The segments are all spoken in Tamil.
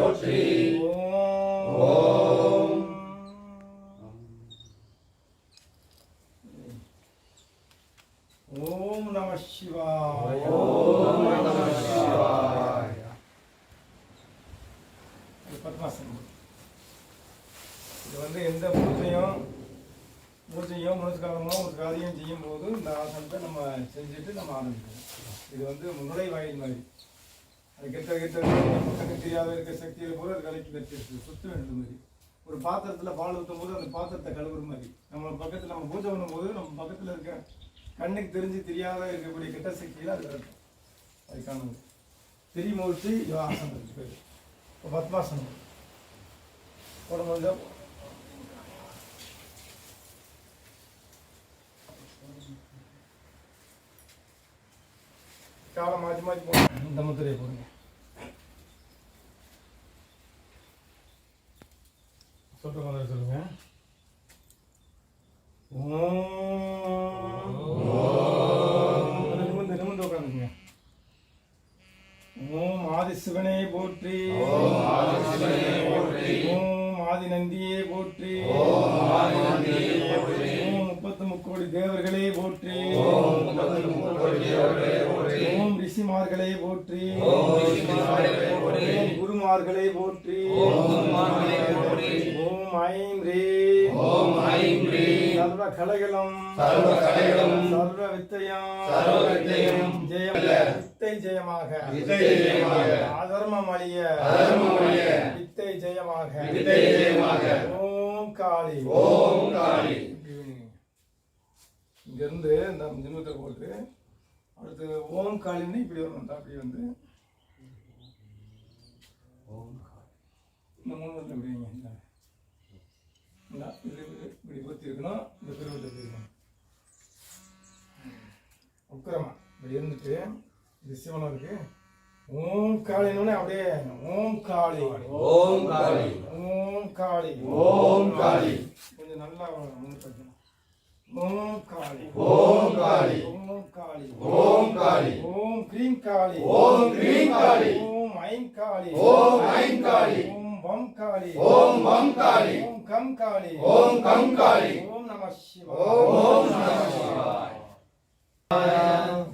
ஓம் ஓம் ஓம் நம சிவாய ஓம் நம சிவாய. பத்மாசனம் இது வந்து எந்த பூஜையும் பூஜையும் முனுஸ்காரமோ ஒரு காரியம் செய்யும் போது இந்த ஆசனத்தை நம்ம செஞ்சுட்டு நம்ம ஆரம்பிக்கணும். இது வந்து நுழைவாயில் மாதிரி. அது கெட்ட கெட்ட பக்கத்துக்கு தெரியாத இருக்க சக்தியை போல அது கலைக்கு வச்சிருக்கு. சுத்த வேண்டும் மாதிரி ஒரு பாத்திரத்தில் பால் ஊற்றும் போது அந்த பாத்திரத்தை கழுவுற மாதிரி. நம்ம பக்கத்தில் நம்ம பூஜை பண்ணும்போது நம்ம பக்கத்தில் இருக்க கண்ணுக்கு தெரிஞ்சு தெரியாத இருக்கக்கூடிய கெட்ட சக்தியில் அது இருக்கும் அதுக்கான திரிமூர்த்தி யோகாசனம் இருக்கு பேர். இப்போ பத்மாசனம் உடம்பு காலை மாற்றி மாற்றி போடுங்க இந்த முத்திரையை போடுங்க சொல்ற மாதிரி சொல்லுங்க ஓம் நிமிர்ந்து நிமிர்ந்து உட்காந்துங்க ஓம் ஆதி சிவனே போற்றி ஓம் ஆதி சிவனே போற்றி. ஓம் ஆதி நந்தியே போற்றி முக்கோடி தேவர்களே போற்றி. ஓம் ரிஷிமார்களே போற்றி. ஓம் குருமார்களே போற்றி. ஓம் ஐம் ரீம் ஓம் ஐம் ரீம். சர்வ கலைகளும். சர்வ கலைகளும். சர்வ வித்தையும். சர்வ வித்தையும். ஜெயம். வித்தை ஜெயமாக. வித்தை ஜெயமாக. அதர்மம் அழிய. அதர்மம் அழிய. வித்தை ஜெயமாக. வித்தை ஜெயமாக. ஓம் காளி. ஓம் காளி. இங்க இருந்து இந்த ஜின்மத்தை போட்டு அடுத்து ஓம் காளின்னு இப்படி வரணும் அப்படி வந்து இந்த மூணு வந்து இப்படி வைங்க. இந்தா. இந்தா, இப்படி பொத்தி இருக்கணும் இந்த பிரிவத்தை இருக்கணும் உக்கிரமா இப்படி இருந்துட்டு இது சிவனம் இருக்கு ஓம் காளின்னு அப்படியே ஓம் காளி ஓம் காளி. ஓம் காளி ஓம் காளி. கொஞ்சம் நல்லா வைக்கணும். ஓம் காளி ஓம் காளி. ஓம் காளி ஓம் காளி. ஓம் கிரீம் காளி ஓம் கிரீம் காளி. ஓம் ஐம் காளி ஓம் ஐம் காளி. ஓம் வம் காளி ஓம் வம் காளி. ஓம் கம் காளி ஓம் கம் காளி. ஓம் நம ஓம் சிவாய நம சிவாய.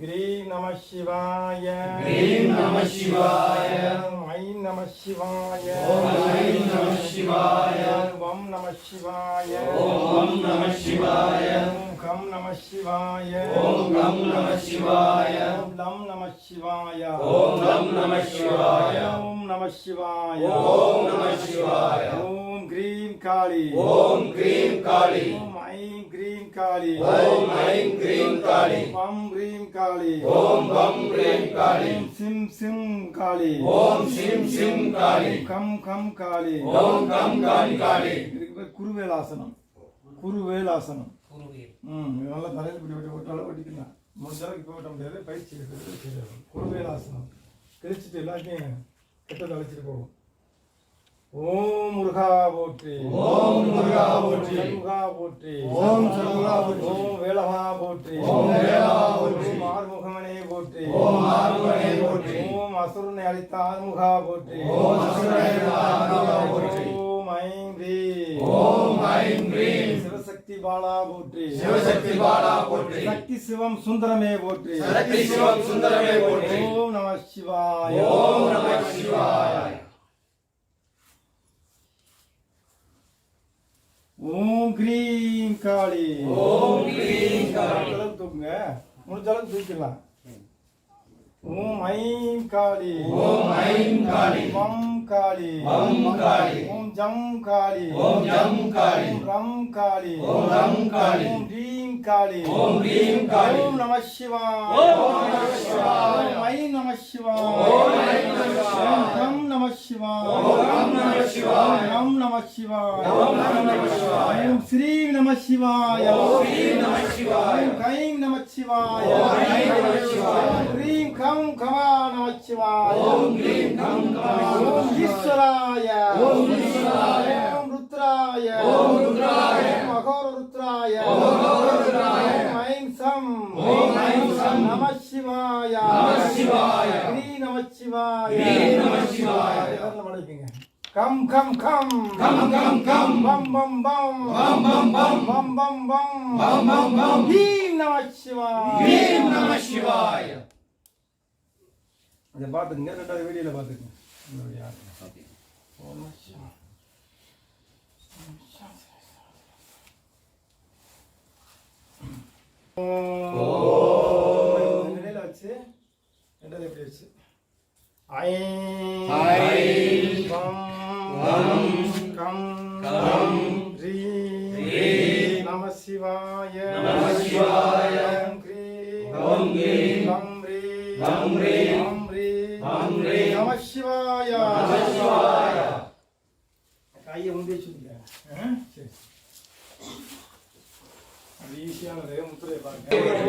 கிரீம் நம சிவாய கிரீம் நம சிவாய. ஐம் நம சிவாய ஓம் ஐம் நம சிவாய. வம் நம சிவாய ஓம் வம் நம சிவாய. ஓம் கம் நம சிவாய ஓம் கம் நம சிவாய. ஓம் லம் நம சிவாய ஓம் லம் நம சிவாய. ஓம் நம சிவாய ஓம் நம சிவாய. ஓம் கிரீம் காளி ஓம் கிரீம் காளி. ஓம் ஐம் கிரீம் காளி ஓம் ஐம் கிரீம் காளி. வம் கிரீம் காளி ஓம் வம் கிரீம் காளி. சிம் சிம் காளி ஓம் சிம் சிம் காளி. கம் கம் காளி ஓம் கம் கம் காளி. இதுக்கு பேர் குருவேலாசனம் குருவேலாசனம் ம் நல்லா தலையில் இப்படி விட்டு விட்டாலும் ஒட்டிக்கலாம் முடிஞ்ச அளவுக்கு இப்போ விட்ட முடியாது பயிற்சி. குருவேலாசனம் கிழிச்சிட்டு எல்லாத்தையும் கெட்டதை அழைச்சிட்டு போகும் ஓம் முருகா போற்றி ஓம் முருகா போற்றி. சண்முகா போற்றி ஓம் சண்முகா போற்றி. ஓம் வேலவா போற்றி ஓம் வேலவா போற்றி. ஆறுமுகமனே போற்றி ஓம் ஆறுமுகனே போற்றி. ஓம் அசுரனை அளித்த ஆறுமுகா போற்றி ஓம் அசுரனை அளித்த ஆறுமுகா போற்றி. ஓம் ஐம் ரீம். ஓம் ஐம் ரீம். சிவசக்தி பாலா போற்றி சிவசக்தி பாலா போற்றி. சக்தி சிவம் சுந்தரமே போற்றி சக்தி சிவம் சுந்தரமே போற்றி. ஓம் நம சிவாய ஓம் நம சிவாய. ஓம் கிரீம் காளி ஓம் கிரீம் காளி. அளவுக்கு தூக்குங்க முடிஞ்ச அளவுக்கு தூக்கிடலாம் ஓம் ஐம் காளி ஓம் ஐம் காளி. வம் காளி வம் காளி. ஓம் ஜம் காளி ஓம் ஜம் காளி. ஓம் ரம் காளி ஓம் ரம் காளி. ஓம் ரீம் காளி ஓம் ரீம் காளி. ஓம் நம சிவாய ஓம் நம சிவாய. ஓம் ஐம் நம சிவாய ஓம் ஐம் நம சிவாய. ஓம் கம் நம சிவாய ஓம் கம் நம சிவாய. ஓம் ரம் நம சிவாய ஓம் ரம் நம சிவாய. ஓம் ஸ்ரீ நம சிவாய ஓம் ஸ்ரீம் நம சிவாய. ஓம் கைம் நம சிவாய ஓம் ஐம் நம சிவாய. ஓம் ரீம் கம் கமா நம சிவாய ஓம் கிரீம் கம் கமா நம ஓம் ஈஸ்வராய ஓம் ஈஸ்வராய. ஓம் ருத்ராய ஓம் ருத்ராய. ஓம் அகோர ருத்ராய ஓம் அகோர ருத்ராய. ஓம் ஐம் சம் ஓம் ஐம் சம். நமச்சிவாய நமச்சிவாய. ஸ்ரீ நமச்சிவாய ஸ்ரீ நமச்சிவாய. எல்லாரும் மடக்கிங்க. கம் கம் கம் கம் கம் கம். பம் பம் பம் பம் பம் பம். பம் பம் பம் பம் பம் பம். நம சிவாய பார்த்துக்குங்க ரெண்டாவது வீடியோல பார்த்துக்குங்க யாரு? ஓம். வச்சு ரெண்டாவது எப்படி வச்சு ஐ ஐ. Come come. ரீ. நம சிவாய நம சிவாய. ஓம் க்ரீம். ஓம் க்ரீம். கம் ரீ கம் ரீ. கம் ரீ. கம் ரீ. நம சிவாய நம சிவாய. கையை முந்தைய சொல்லுங்க ஆ?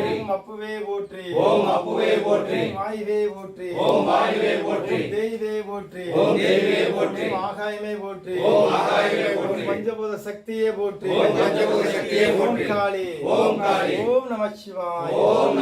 ஓம் அப்புவே போற்றி ஓம் அப்புவே போற்றி. வாயுவே போற்றி ஓம் வாயுவே போற்றி. தேய்வே போற்றி ஓம் தேய்வே போற்றி. ஆகாயமே போற்றி ஓம் ஆகாயமே போற்றி. பஞ்சபூத சக்தியே போற்றி ஓம் பஞ்சபூத சக்தியே போற்றி. ஓம் காளி ஓம் காளி. ஓம் நமச்சிவாய ஓம்